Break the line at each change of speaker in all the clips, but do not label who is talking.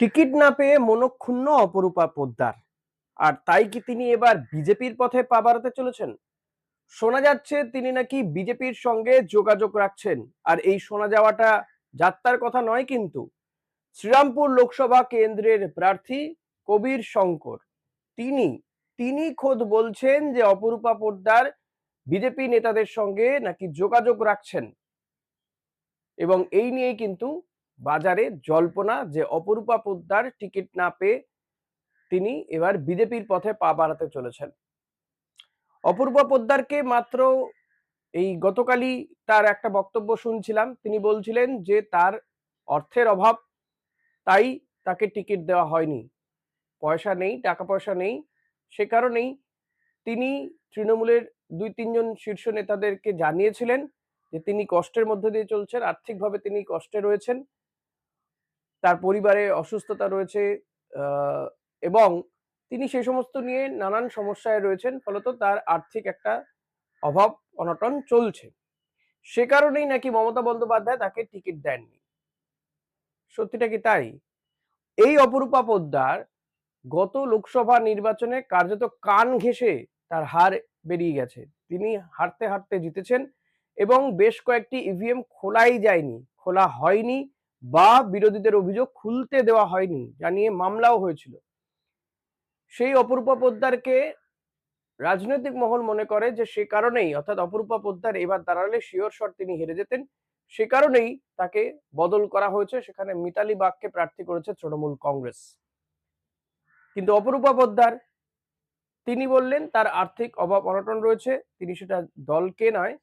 Ticket না পেয়ে মনক্ষুণ্ণ অপরূপা পোদ্দার। আর তাই কি তিনি এবার বিজেপির পথে পা বাড়াতে চলেছেন? শোনা যাচ্ছে তিনি নাকি বিজেপির সঙ্গে যোগাযোগ রাখছেন। আর এই শোনা যাওয়াটা যাত্রার কথা নয় কিন্তু। শ্রীরামপুর লোকসভা কেন্দ্রের প্রার্থী কবির শঙ্কর। তিনি তিনি খোদ বলছেন যে অপরূপা পোদ্দার বিজেপি নেতাদের সঙ্গে নাকি যোগাযোগ রাখছেন। এবং এই নিয়েই কিন্তু বাজারে জল্পনা যে অপরূপা পোদ্দার টিকিট না পেয়ে তিনি এবার বিজেপির পথে পা বাড়াতে চলেছেন। অপূর্বা পোদ্দারকে মাত্র এই গতকালই তার একটা বক্তব্য শুনছিলাম। তিনি বলছিলেন যে তার অর্থের অভাব, তাই তাকে টিকিট দেওয়া হয়নি। পয়সা নেই, টাকা পয়সা নেই, সে কারণেই তিনি তৃণমূলের দুই তিনজন শীর্ষ নেতাদেরকে জানিয়েছিলেন যে তিনি কষ্টের মধ্যে দিয়ে চলছেন, আর্থিকভাবে তিনি কষ্টে রয়েছেন। তার পরিবারে অসুস্থতা রয়েছে এবং তিনি সেই সমস্ত নিয়ে নানান সমস্যায় রয়েছেন, ফলত তার আর্থিক একটা অভাব অনটন চলছে। সে কারণেই নাকি মমতা বন্দ্যোপাধ্যায় তাকে টিকিট দেননি। সত্যিটা কি তাই? এই অপরূপা পোদ্দার গত লোকসভা নির্বাচনে কার্যত কান ঘেঁষে তার হার বেরিয়ে গেছে। তিনি হারতে হারতে জিতেছেন এবং বেশ কয়েকটি ইভিএম খোলাই যায়নি, খোলা হয়নি। বা বিরোধীদের অভিযোগ খুলতে দেওয়া হয়নি, যা নিয়ে মামলাও হয়েছিল। সেই অপরূপা পোদ্দারকে রাজনৈতিক মহল মনে করে যে সে কারণেই, অর্থাৎ অপরূপা পোদ্দার এবার দাঁড়ালে শিওর শট তিনি হেরে যেতেন, সে কারণেই তাকে বদল করা হয়েছে। সেখানে মিতালি বাগকে প্রার্থী করেছে তৃণমূল কংগ্রেস। কিন্তু অপরূপা পোদ্দার, তিনি বললেন, তার আর্থিক অভাব অনটন রয়েছে, তিনি সেটা দলকে নয়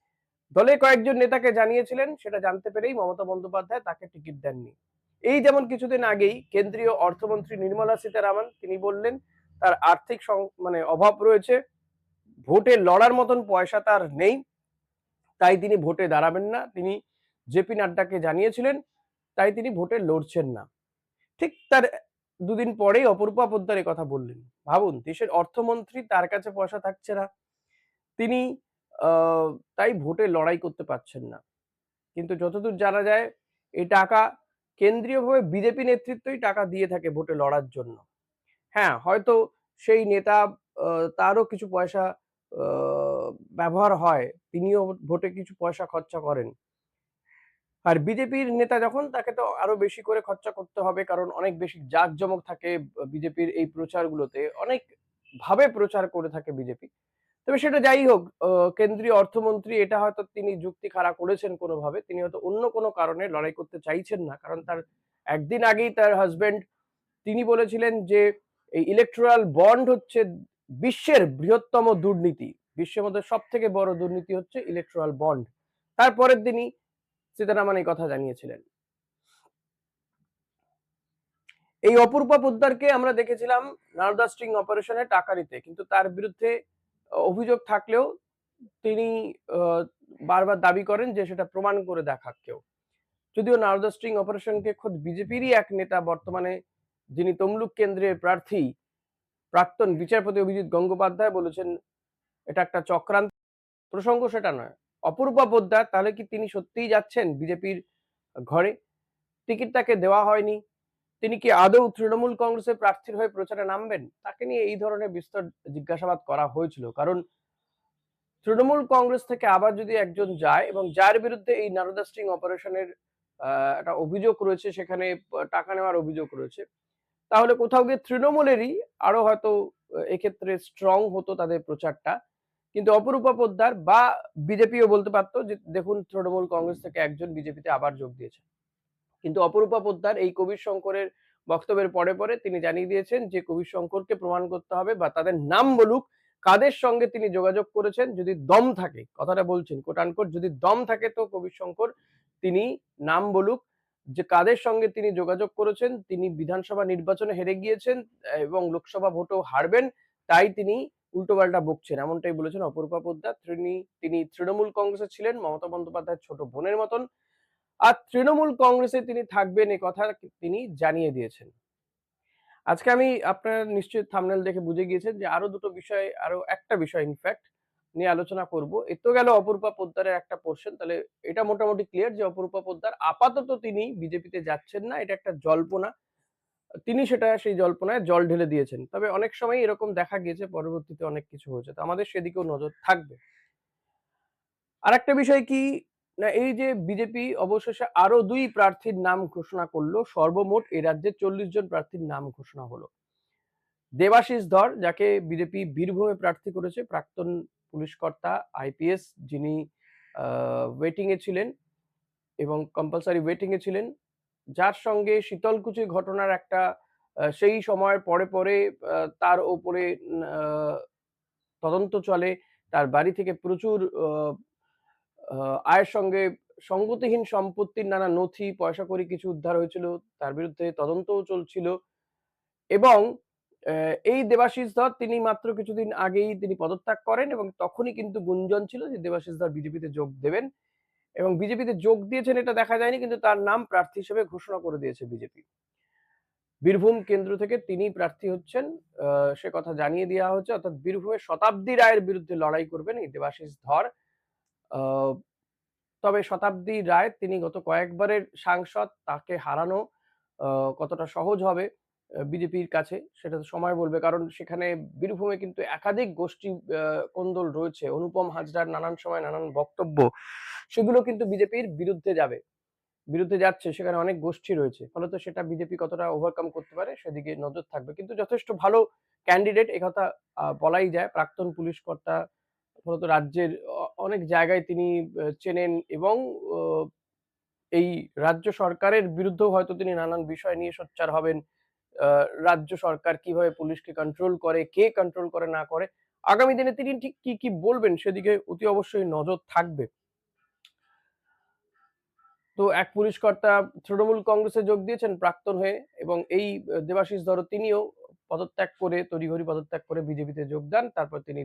দলে কয়েকজন নেতাকে জানিয়েছিলেন, সেটা জানতে পেরেই মমতা বন্দ্যোপাধ্যায় তাকে টিকিট দেননি। এই যেমন কিছুদিন আগেই কেন্দ্রীয় অর্থমন্ত্রী নির্মলা সীতারামন, তিনি বললেন, তার আর্থিক মানে অভাব রয়েছে, ভোটে লড়ার মতন পয়সা তার নেই, তাই তিনি ভোটে দাঁড়াবেন না। তিনি জেপি নাড্ডাকে জানিয়েছিলেন, তাই তিনি ভোটে লড়ছেন না। ঠিক তার দুদিন পরেই অপরূপা পোদ্দার কথা বললেন। ভাবুন, দেশের অর্থমন্ত্রী তার কাছে পয়সা থাকছে না। তিনি তাই ভোটে লড়াই করতে পারছেন না। কিন্তু যতদূর জানা যায়, এই টাকা কেন্দ্রীয়ভাবে বিজেপি নেতৃত্বই টাকা দিয়ে থাকে ভোটে লড়ার জন্য। হ্যাঁ হয়তো সেই নেতা তারও কিছু পয়সা ব্যবহার হয়, তিনিও ভোটে কিছু পয়সা খরচা করেন। আর বিজেপির নেতা যখন, তাকে তো আরও বেশি করে খরচা করতে হবে, কারণ অনেক বেশি জাঁকজমক থাকে বিজেপির এই প্রচারগুলোতে, অনেক ভাবে প্রচার করে থাকে বিজেপি। তবে সেটা যাই হোক কেন্দ্রীয় অর্থমন্ত্রী এটা হয়তো তিনি যুক্তি খাড়া করেছেন কোনোভাবে। তিনি হয়তো অন্য কোনো কারণে লড়াই করতে চাইছেন না। কারণ তার একদিন আগেই তার হাজবেন্ড তিনি বলেছিলেন যে, এই ইলেকট্রাল বন্ড হচ্ছে বিশ্বের বৃহত্তম দুর্নীতি। বিশ্বের মধ্যে সব থেকে বড় দুর্নীতি হচ্ছে ইলেকট্রাল বন্ড তারপরের দিনই সীতারামন এই কথা জানিয়েছিলেন। এই অপূর্বা পোদ্দারকে আমরা দেখেছিলাম নারদা স্ট্রিং অপারেশনে টাকা নিতে। কিন্তু তার বিরুদ্ধে অভিযোগ থাকলেও তিনি বারবার দাবি করেন যে সেটা প্রমাণ করে দেখাক কেউ। যদিও নারদা স্ট্রিং অপারেশনকে খোদ বিজেপিরই এক নেতা, বর্তমানে যিনি তমলুক কেন্দ্রের প্রার্থী, প্রাক্তন বিচারপতি অভিজিৎ গঙ্গোপাধ্যায় বলেছেন, এটা একটা চক্রান্ত প্রসঙ্গ, সেটা নয়। অপরূপা পোদ্দার, তাহলে কি তিনি সত্যিই যাচ্ছেন বিজেপির ঘরে? টিকিট তাকে দেওয়া হয়নি। তিনি কি আদৌ তৃণমূল কংগ্রেসের প্রার্থীর হয়ে প্রচারে নামবেন? তাকে নিয়ে এই ধরনের বিস্তর জিজ্ঞাসাবাদ করা হয়েছিল। কারণ তৃণমূল কংগ্রেস থেকে আবার যদি একজন যায় এবং যার বিরুদ্ধে এই নারদা স্ট্রিং অপারেশনের একটা অভিযোগ রয়েছে, সেখানে টাকা নেওয়ার অভিযোগ রয়েছে, তাহলে কোথাও গিয়ে তৃণমূলেরই আরও হয়তো এক্ষেত্রে স্ট্রং হতো তাদের প্রচারটা। কিন্তু অপরূপা পোদ্দার বা বিজেপিও বলতে পারতো যে, দেখুন, তৃণমূল কংগ্রেস থেকে একজন বিজেপিতে আবার যোগ দিয়েছে। কিন্তু অপরূপা পোদ্দার এই কবির শঙ্করের বক্তব্যের পরে পরে তিনি জানিয়ে দিয়েছেন যে কবির শঙ্করকে প্রমাণ করতে হবে বা তাদের নাম বলুক, কাদের সঙ্গে তিনি যোগাযোগ করেছেন যদি দম থাকে, কথাটা বলছেন কোটানকোট যদি দম থাকে তো কবির শঙ্কর তিনি নাম বলুক, যে কাদের সঙ্গে তিনি যোগাযোগ করেছেন, তিনি বিধানসভা নির্বাচনে হেরে গিয়েছেন এবং লোকসভা ভোটও হারবেন, তাই তিনি উল্টোপাল্টা বকছেন, এমনটাই বলেছেন অপরূপা পোদ্দার। তিনি তিনি তৃণমূল কংগ্রেসে ছিলেন, মমতা বন্দ্যোপাধ্যায়ের ছোট বোনের মতন। আর তৃণমূল কংগ্রেসে তিনি থাকবেন, এ কথা তিনি জানিয়ে দিয়েছেন আজকে আমি আপনার নিশ্চয়ই থামনেল দেখে বুঝে গিয়েছেন যে আরও দুটো বিষয়, আরও একটা বিষয় ইনফ্যাক্ট নিয়ে আলোচনা করব এ তো গেল অপরূপা পোদ্দারের একটা পোর্শন তাহলে এটা মোটামুটি ক্লিয়ার যে অপরূপা পোদ্দার আপাতত তিনি বিজেপিতে যাচ্ছেন না, এটা একটা জল্পনা তিনি সেটা, সেই জল্পনায় জল ঢেলে দিয়েছেন। তবে অনেক সময় এরকম দেখা গিয়েছে, পরবর্তীতে অনেক কিছু হয়েছে। তো আমাদের সেদিকেও নজর থাকবে। আরেকটা বিষয় কি না এই যে বিজেপি অবশেষে আরও দুই প্রার্থীর নাম ঘোষণা করল। সর্বমোট এ রাজ্যে ৪০ জন প্রার্থীর নাম ঘোষণা হলো। দেবাশিস ধর যাকে বিজেপি বীরভূমে প্রার্থী করেছে প্রাক্তন পুলিশ কর্তা আইপিএস যিনি ওয়েটিং এ ছিলেন এবং কম্পালসারি ওয়েটিং এ ছিলেন। যার সঙ্গে শীতলকুচি ঘটনার একটা সেই সময়ের পরে, পরে তার ওপরে তদন্ত চলে। তার বাড়ি থেকে প্রচুর আয়ের সঙ্গে সঙ্গতিহীন সম্পত্তির নানা নথি, পয়সাকড়ি কিছু উদ্ধার হয়েছিল। তার বিরুদ্ধে তদন্তও চলছিল এবং এই দেবাশিস ধর তিনি মাত্র কিছুদিন আগেই তিনি পদত্যাগ করেন এবং তখনই কিন্তু গুঞ্জন ছিল যে দেবাশিস ধর বিজেপিতে যোগ দেবেন এবং বিজেপিতে যোগ দিয়েছেন এটা দেখা যায়নি কিন্তু তার নাম প্রার্থী হিসেবে ঘোষণা করে দিয়েছে বিজেপি। বীরভূম কেন্দ্র থেকে তিনিই প্রার্থী হচ্ছেন। সে কথা জানিয়ে দেওয়া হচ্ছে অর্থাৎ বীরভূমে শতাব্দী রায়ের বিরুদ্ধে লড়াই করবেন এই দেবাশিস ধর। তবে শতাব্দী রায় তিনি গত কয়েকবারের সাংসদ, তাকে হারানো কতটা সহজ হবে বিজেপির কাছে সেটা তো সময় বলবে। কারণ সেখানে বীরভূমে কিন্তু একাধিক গোষ্ঠী কোন্দল রয়েছে। অনুপম হাজরার নানান সময় নানান বক্তব্য, সেগুলো কিন্তু বিজেপির বিরুদ্ধে যাবে। বিরুদ্ধে যাচ্ছে সেখানে অনেক গোষ্ঠী রয়েছে। ফলত সেটা বিজেপি কতটা ওভারকাম করতে পারে সেদিকে নজর থাকবে। কিন্তু যথেষ্ট ভালো ক্যান্ডিডেট একথা বলাই যায়। প্রাক্তন পুলিশ কর্তা ফলত রাজ্যের অনেক জায়গায় তিনি চেনেন এবং এই রাজ্য সরকারের বিরুদ্ধেও হয়তো তিনি নানান বিষয় নিয়ে সোচ্চার হবেন। রাজ্য সরকার কীভাবে পুলিশকে কন্ট্রোল করে, কে কন্ট্রোল করে না করে। আগামী দিনে তিনি ঠিক কি, কি বলবেন সেদিকে অতি অবশ্যই নজর থাকবে। তো এক পুলিশ কর্তা তৃণমূল কংগ্রেসে যোগ দিয়েছেন প্রাক্তন হয়ে এবং এই দেবাশিস ধরও তিনিও পদত্যাগ করে তড়িঘড়ি পদত্যাগ করে বিজেপিতে যোগ দেন। তারপর তিনি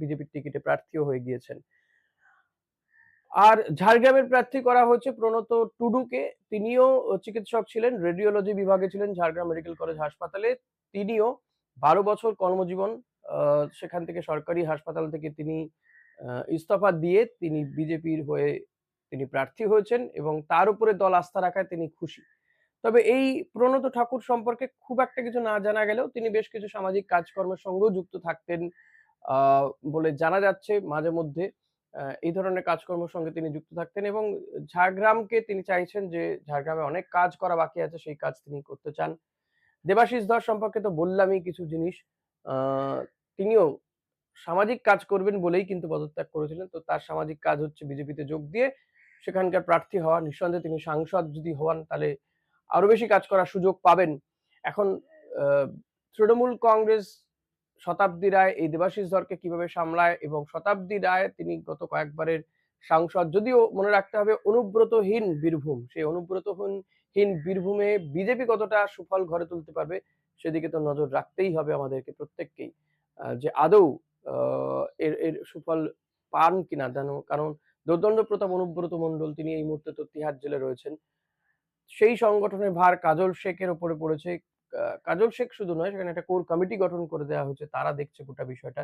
বিজেপির টিকিটে প্রার্থীও হয়ে গিয়েছেন। আর ঝাড়গ্রামের প্রার্থী করা হয়েছে প্রণত টুডুকে। তিনিও চিকিৎসক ছিলেন, রেডিওলজি বিভাগে ছিলেন ঝাড়গ্রাম মেডিকেল কলেজ হাসপাতালে। তিনিও ১২ বছর কর্মজীবন সেখান থেকে সরকারি হাসপাতাল থেকে তিনি ইস্তফা দিয়ে তিনি বিজেপির হয়ে তিনি প্রার্থী হয়েছেন এবং তার উপরে দল আস্থা রাখায় তিনি খুশি। তবে এই প্রণত ঠাকুর সম্পর্কে খুব একটা কিছু না জানা গেলেও তিনি বেশ কিছু সামাজিক কাজকর্মের সঙ্গেও যুক্ত থাকতেন বলে জানা যাচ্ছে মাঝে মধ্যে। এই ধরনের কাজকর্মের সঙ্গে তিনি যুক্ত থাকতেন এবং ঝাড়গ্রামকে তিনি চাইছেন যে ঝাড়গ্রামে অনেক কাজ করা বাকি আছে, সেই কাজ তিনি করতে চান। দেবাশিস ধর সম্পর্কে তো বললামই কিছু জিনিস। তিনিও সামাজিক কাজ করবেন বলেই কিন্তু পদত্যাগ করেছিলেন। তো তার সামাজিক কাজ হচ্ছে বিজেপিতে যোগ দিয়ে সেখানকার প্রার্থী হওয়া। নিঃসন্দেহে তিনি সাংসদ যদি হন তাহলে আরও বেশি কাজ করার সুযোগ পাবেন। এখন তৃণমূল কংগ্রেস শতাব্দী রায় এই দেবাশিস ধরকে কীভাবে সামলায় এবং শতাব্দী রায় তিনি গত কয়েকবারের সাংসদ। যদিও মনে রাখতে হবে অনুব্রতহীন বীরভূম। সেই অনুব্রতহীন বীরভূমে বিজেপি কতটা সুফল ঘরে তুলতে পারবে সেদিকে তো নজর রাখতেই হবে আমাদেরকে প্রত্যেককেই। যে আদৌ এর, এর সুফল পান কিনা জানো কারণ দোর্দণ্ড প্রতাপ অনুব্রত মণ্ডল তিনি এই মুহূর্তে তো তিহার জেলে রয়েছেন। সেই সংগঠনের ভার কাজল শেখের উপরে পড়েছে। কাজল শেখ শুধু নয়, সেখানে একটা কোর কমিটি গঠন করে দেওয়া হয়েছে। তারা দেখছে গোটা বিষয়টা।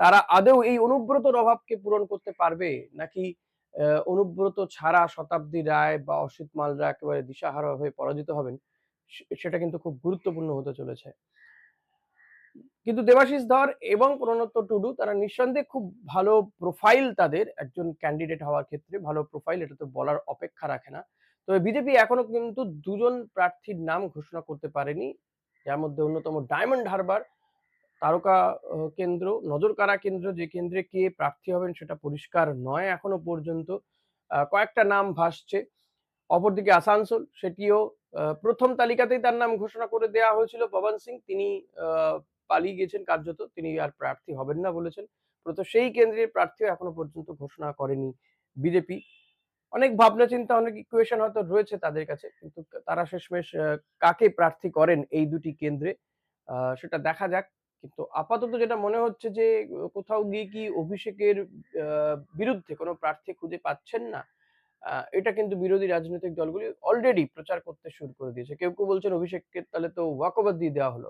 তারা আদৌ এই অনুব্রতর অভাবকে পূরণ করতে পারবে নাকি অনুব্রত ছাড়া শতাব্দী রায় বা অসিত মালরা একেবারে দিশাহারা হয়ে পরাজিত হবেন সেটা কিন্তু খুব গুরুত্বপূর্ণ হতে চলেছে। কিন্তু দেবাশিস ধর এবং প্রণত টুডু, তারা নিঃসন্দেহে খুব ভালো প্রোফাইল তাদের, একজন ক্যান্ডিডেট হওয়ার ক্ষেত্রে ভালো প্রোফাইল এটা তো বলার অপেক্ষা রাখে না। তবে বিজেপি এখনও কিন্তু দুজন প্রার্থীর নাম ঘোষণা করতে পারেনি। যার মধ্যে অন্যতম ডায়মন্ড হারবার তারকা কেন্দ্র, নজরকাড়া কেন্দ্র যে কেন্দ্রে কে প্রার্থী হবেন সেটা পরিষ্কার নয় এখনও পর্যন্ত। কয়েকটা নাম ভাসছে। অপরদিকে আসানসোল সেটিও ১ম তালিকাতেই তার নাম ঘোষণা করে দেওয়া হয়েছিল পবন সিং। তিনি পালিয়ে গেছেন কার্যত। তিনি আর প্রার্থী হবেন না বলেছেন। প্রথম সেই কেন্দ্রের প্রার্থীও এখনও পর্যন্ত ঘোষণা করেনি বিজেপি। অনেক ভাবনা চিন্তা অনেক ইকুয়েশন হয়তো রয়েছে তাদের কাছে। কিন্তু তারা শেষমেশ কাকে প্রার্থী করেন এই দুটি কেন্দ্রে সেটা দেখা যাক। কিন্তু আপাতত যেটা মনে হচ্ছে যে কোথাও গিয়ে কি অভিষেকের বিরুদ্ধে কোনো প্রার্থী খুঁজে পাচ্ছেন না। এটা কিন্তু বিরোধী রাজনৈতিক দলগুলি অলরেডি প্রচার করতে শুরু করে দিয়েছে। কেউ, কেউ বলছেন অভিষেককে তাহলে তো ওয়াক ওভার দিয়ে দেওয়া হলো।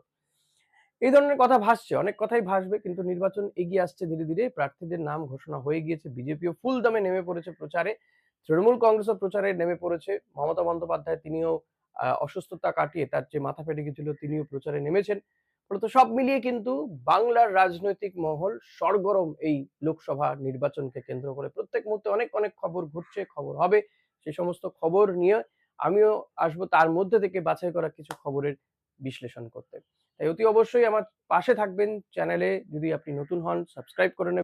এই ধরনের কথা ভাসছে। অনেক কথাই ভাসবে কিন্তু নির্বাচন এগিয়ে আসছে ধীরে, ধীরে। প্রার্থীদের নাম ঘোষণা হয়ে গিয়েছে। বিজেপিও ফুল দমে নেমে পড়েছে প্রচারে। তৃণমূল কংগ্রেসও প্রচারে নেমে পড়েছে। মমতা বন্দ্যোপাধ্যায় তিনিও অসুস্থতা কাটিয়ে তার যে মাথা ফেটে গেছিল তিনিও প্রচারে নেমেছেন। ফলত সব মিলিয়ে কিন্তু বাংলার রাজনৈতিক মহল সরগরম এই লোকসভা নির্বাচনকে কেন্দ্র করে। প্রত্যেক মুহূর্তে অনেক অনেক খবর ঘটছে খবর হবে সেই সমস্ত খবর নিয়ে আমিও আসব তার মধ্যে থেকে বাছাই করা কিছু খবরের বিশ্লেষণ করতে। তাই অতি অবশ্যই আমার পাশে থাকবেন চ্যানেলে। যদি আপনি নতুন হন, সাবস্ক্রাইব করে